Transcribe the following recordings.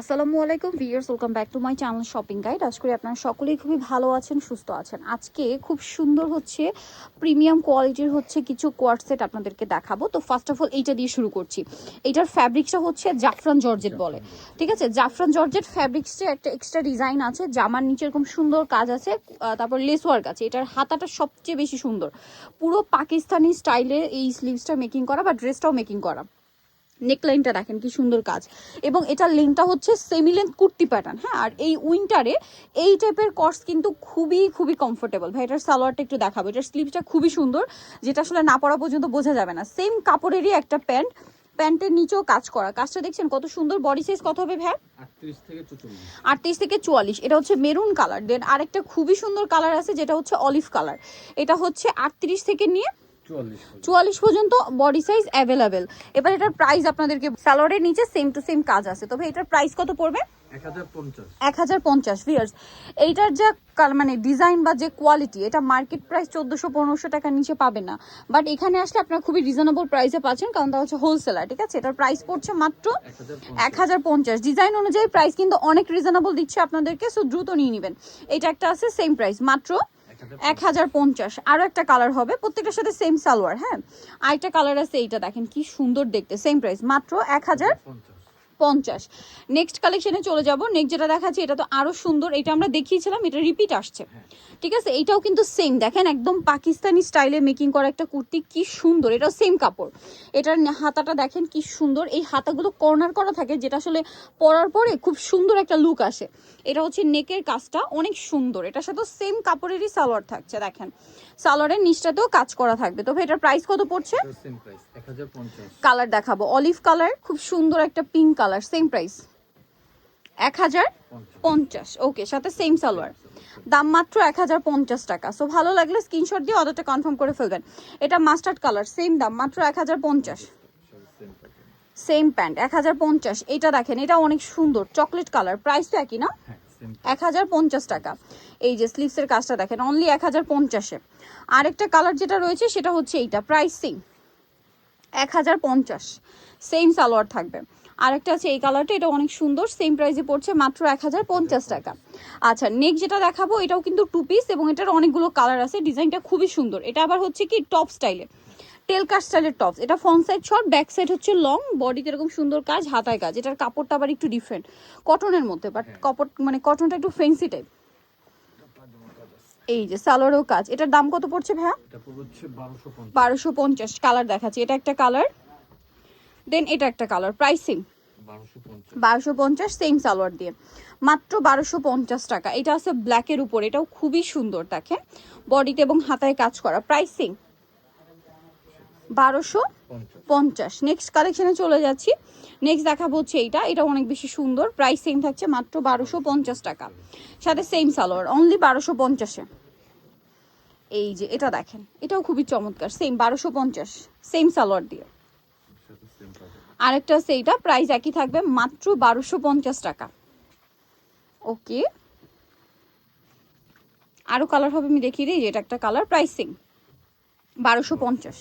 আসসালামু আলাইকুম viewers, welcome back to my channel shopping guide. আজ করি আপনারা সকলেই খুবই ভালো আছেন, সুস্থ আছেন। আজকে খুব সুন্দর হচ্ছে, প্রিমিয়াম কোয়ালিটির হচ্ছে কিছু কোয়ার্ট সেট আপনাদেরকে দেখাবো। তো ফার্স্ট অফ অল এইটা দিয়ে শুরু করছি। এইটার ফ্যাব্রিক্সটা হচ্ছে জাফরান জর্জেট বলে। ঠিক আছে? জাফরান জর্জেট ফ্যাব্রিক্সে একটা এক্সট্রা ডিজাইন আছে, জামার নিচে এরকম সুন্দর কাজ আছে তারপর লেস ওয়ার্ক আছে। এটার হাতাটা সবচেয়ে বেশি সুন্দর। পুরো পাকিস্তানি স্টাইলে এই স্লিভসটা মেকিং করা বা ড্রেসটাও মেকিং করা। নেকলাইনটা দেখেন কি সুন্দর কাজ। এবং এটার লেনটা হচ্ছে সেমি লেন্থ কুর্তি প্যাটার্ন হ্যাঁ? আর এই উইন্টারে এই টাইপের কর্স কিন্তু খুবই খুবই কমফোর্টেবল ভাই এটার সালোয়ারটা একটু দেখাবো। এটার স্লিভসটা খুবই সুন্দর যেটা আসলে না পরা পর্যন্ত বোঝা যাবে না। সেম কাপড়েরই একটা প্যান্ট প্যান্টের নিচেও কাজ করা। কাজটা দেখছেন কত সুন্দর? বডি সাইজ কত হবে ভ্যা আটত্রিশ থেকে আটত্রিশ থেকে চুয়াল্লিশ। এটা হচ্ছে মেরুন কালার দেন আরেকটা খুবই সুন্দর কালার আছে যেটা হচ্ছে অলিভ কালার এটা হচ্ছে আটত্রিশ থেকে নিয়ে চুয়াল্লিশ পর্যন্ত। বডি সাইজ অ্যাভেলেবেল এবার এটার প্রাইস আপনাদেরকে সালোয়ারের নিচে সেম টু সেম কাজ আছে। তবে এটার প্রাইস কত পড়বে? এক হাজার পঞ্চাশ। ভিয়ার্স এইটার যে মানে ডিজাইন বা যে কোয়ালিটি এটা মার্কেট প্রাইস চোদ্দোশো পনেরোশো টাকার নিচে পাবেন না। বাট এখানে আসলে আপনারা খুবই রিজনেবল প্রাইসে পাচ্ছেন কারণ তা হচ্ছে হোলসেলার ঠিক আছে? এটার প্রাইস পড়ছে মাত্র এক হাজার এক হাজার পঞ্চাশ। ডিজাইন অনুযায়ী প্রাইস কিন্তু অনেক রিজনেবল দিচ্ছে আপনাদেরকে সো দ্রুত নিয়ে নেবেন। এটা একটা আছে সেম প্রাইস মাত্র এক হাজার পঞ্চাশ। আরও একটা কালার হবে প্রত্যেকটার সাথে সেম সালোয়ার হ্যাঁ? আরেকটা কালার আছে এইটা দেখেন কি সুন্দর দেখতে সেম প্রাইস মাত্র এক হাজার পঞ্চাশ। পঞ্চাশ। নেক্সট কালেকশনে চলে যাব। নেক্সট যেটা দেখাচ্ছি এটা তো আরও সুন্দর। এটা আমরা দেখিয়েছিলাম এটা রিপিট আসছে। ঠিক আছে? এটাও কিন্তু সেম দেখেন একদম পাকিস্তানি স্টাইলে মেকিং করা একটা কুর্তি কি সুন্দর। এটাও সেম কাপড়। এটার হাতাটা দেখেন কি সুন্দর। এই হাতাগুলো কর্নার করা থাকে যেটা আসলে পরার পরে খুব সুন্দর একটা লুক আসে। এটা হচ্ছে নেকের কাজটা অনেক সুন্দর। এটার সাথে সেম কাপড়েরই সালোয়ার থাকছে দেখেন। সালোয়ারের নিচটাতেও কাজ করা থাকবে। তবে এটার প্রাইস কত পড়ছে? কালার দেখাবো। অলিভ কালার খুব সুন্দর একটা পিঙ্ক কালার সেম প্রাইস এক হাজার পঞ্চাশ ওকে সাথে সেম সালোয়ার দাম মাত্র এক হাজার পঞ্চাশ টাকা। সো ভালো লাগলে স্ক্রিনশট দিয়ে অর্ডারটা কনফার্ম করে ফেলবেন। এটা মাস্টার্ড কালার সেম দাম, মাত্র এক হাজার পঞ্চাশ। সেম প্যান্ট এক হাজার পঞ্চাশ। এটা দেখেন, এটা অনেক সুন্দর চকলেট কালার প্রাইস তো একই না? এক হাজার পঞ্চাশ টাকা। এই যে স্লিভসের কাজটা দেখেন অনলি এক হাজার পঞ্চাশে। আরেকটা কালার যেটা রয়েছে, সেটা হচ্ছে এইটা প্রাইস সেম এক হাজার পঞ্চাশ। সেম সালোয়ার থাকবে। আরেকটা আছে এই কালারটা এটা অনেক সুন্দর সেম প্রাইসে পড়ছে মাত্র এক হাজার পঞ্চাশ টাকা। আচ্ছা নেক্সট যেটা দেখাবো এটাও কিন্তু টু পিস এবং এটার অনেকগুলো কালার আছে ডিজাইনটা খুবই সুন্দর। এটা আবার হচ্ছে কি টপ স্টাইলে টেলকার স্টাইলের টপস এটা front side short back side হচ্ছে লং বডিতে এরকম সুন্দর কাজ হাতায় কাজ। এটার কাপড়টা আবার একটু ডিফারেন্ট কটনের মধ্যে বাট কাপড় মানে কটনটা একটু ফেন্সি টাইপ এই যে সালোয়ারও কাজ। এটার দাম কত পড়ছে ভাইয়া? বারোশো পঞ্চাশ। কালার দেখাচ্ছি। এটা একটা কালার দেন এটা একটা কালার প্রাইসিং বারোশো পঞ্চাশ। সেম সালোয়ার দিয়ে। মাত্র বারোশো পঞ্চাশ টাকা। এটা আছে ব্ল্যাকের উপর এটাও খুবই সুন্দর দেখেন। বডিতে এবং হাতায় কাজ করা। প্রাইসিং বারোশো পঞ্চাশ। নেক্সট কালেকশনে চলে যাচ্ছি। নেক্সট দেখাবো হচ্ছে এইটা। এটা অনেক বেশি সুন্দর। প্রাইস সেম থাকছে মাত্র বারোশো পঞ্চাশ টাকা। সাথে সেম সালোয়ার অনলি বারোশো পঞ্চাশে। এই যে এটা দেখেন। এটাও খুবই চমৎকার। সেম বারোশো পঞ্চাশ। সেম সালোয়ার দিয়ে। আরেকটা আছে এইটা প্রাইস একই থাকবে মাত্র বারোশো পঞ্চাশ টাকা। ওকে। আরও কালার হবে, আমি দেখিয়ে দিই, এটা একটা কালার প্রাইসিং বারোশো পঞ্চাশ।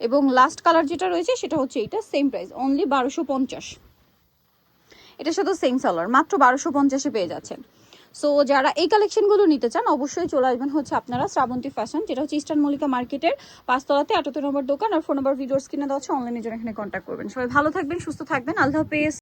এবং লাস্ট কালার যেটা রয়েছে, সেটা হচ্ছে এইটা সেম প্রাইস অনলি বারোশো পঞ্চাশ। এটার সাথে সেম সালোয়ার মাত্র বারোশো পঞ্চাশে পেয়ে যাচ্ছেন। সো যারা এই কালেকশনগুলো নিতে চান, অবশ্যই চলে আসবেন হচ্ছে আপনারা শ্রাবন্তী ফ্যাশন যেটা হচ্ছে ইস্টার্ন মল্লিকা মার্কেটের পাঁচতলাতে, আটাত্তর নম্বর দোকান, আর ফোন নম্বর ভিডিওস কিনে দেওয়া হচ্ছে অনলাইনে জন্য এখানে কন্ট্যাক্ট করবেন। সবাই ভালো থাকবেন, সুস্থ থাকবেন, আল্লাহ হাফেজ।